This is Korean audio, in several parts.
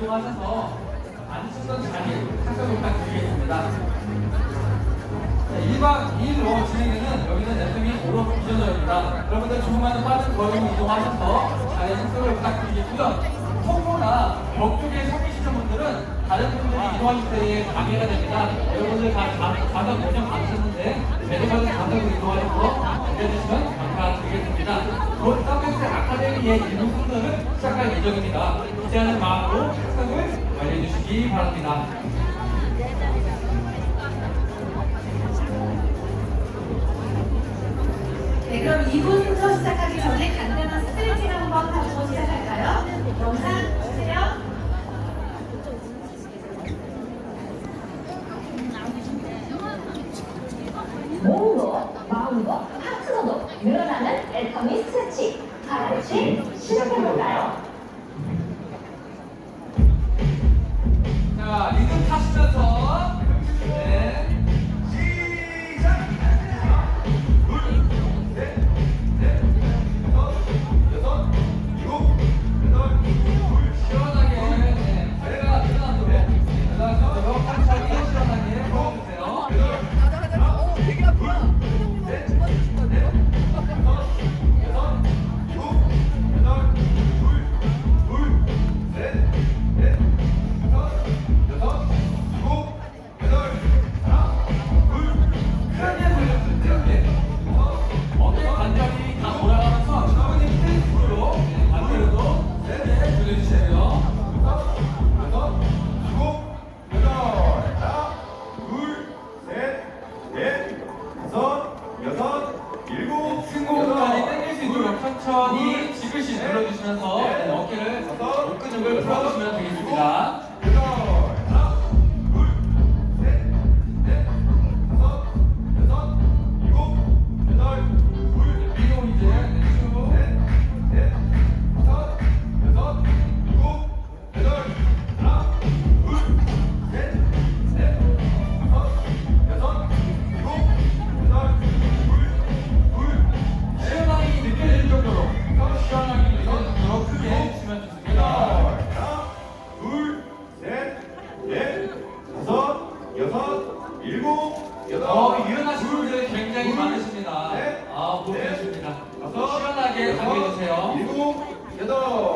이동하셔서 앉으셨던 자리 착석 부탁드리겠습니다. 네, 1박 2일로 진행되는 여기는 랩팀이 오로 비전어입니다. 여러분들 조금만 빠른 걸음으로 이동하셔서 자리에 착석을 부탁드리겠고요. 통로나 벽 쪽에 서 계시는 분들은 다른 분들이 이동하실 때에 방해가 됩니다. 여러분들 다 가격 고정 받으셨는데 매듭받은 가격으로 이동하셔서 알려주시면 감사드리겠습니다. 곧 서비스 아카데미의 일부 순서를 시작할 예정입니다. 기대하는 마음으로 착석을 완료해 주시기 바랍니다. 네, 그럼 2부 순서 시작하기 전에 간단한 스트레칭 한번 하고 시작할까요? 영상 주세요. 몸도 마음도 하트로도 늘어나는 엘터미 스트레칭 하나씩 시작해볼까요? 천천히 지그시 눌러주시면서 네, 어깨를 목 근육을 풀어주시면 되겠습니다. 여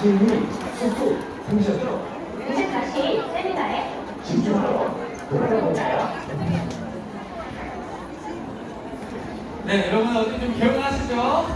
확실히 쑥쑥 생기셨죠? 이제 다시 세미나에 집중하러 돌아가 볼까요? 네, 여러분 어디 좀 기억나시죠?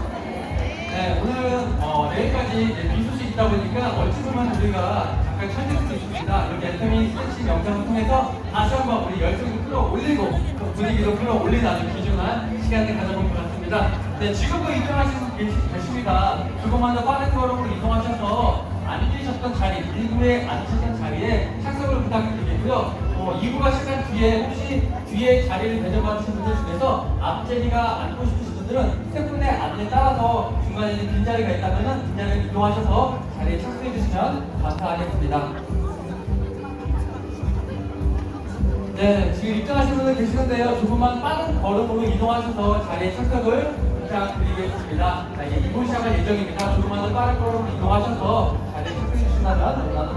네, 오늘은 어, 내일까지 이제 비 소식 있다 보니까 어찌 보면 우리가 천재 수도 있습니다. 이렇게 엔터미 스트레칭 영상을 통해서 다시 한번 우리 열정을 끌어올리고 또 분위기도 끌어올리는 아주 귀중한 시간을 가져본 것 같습니다. 네, 지금도 이동하시는 계십니다. 조금만 더 빠른 걸음으로 이동하셔서 앉으셨던 자리, 1부에 앉으셨던 자리에 착석을 부탁드리겠고요. 어, 2부가 시간 뒤에 혹시 뒤에 자리를 배정받으신 분들 중에서 앞자리가 앉고 싶으신 분들은 스태프분의 안내에 따라서 중간에 빈자리가 있다면 빈자리를 이동하셔서 해 주시면 감사하겠습니다. 네, 지금 입장하신 분들 계시는데요. 조금만 빠른 걸음으로 이동하셔서 자리에 착석을 부탁드리겠습니다. 자, 이제 2분 시작할 예정입니다. 조금만 더 빠른 걸음으로 이동하셔서 자리에 착석해 주신다면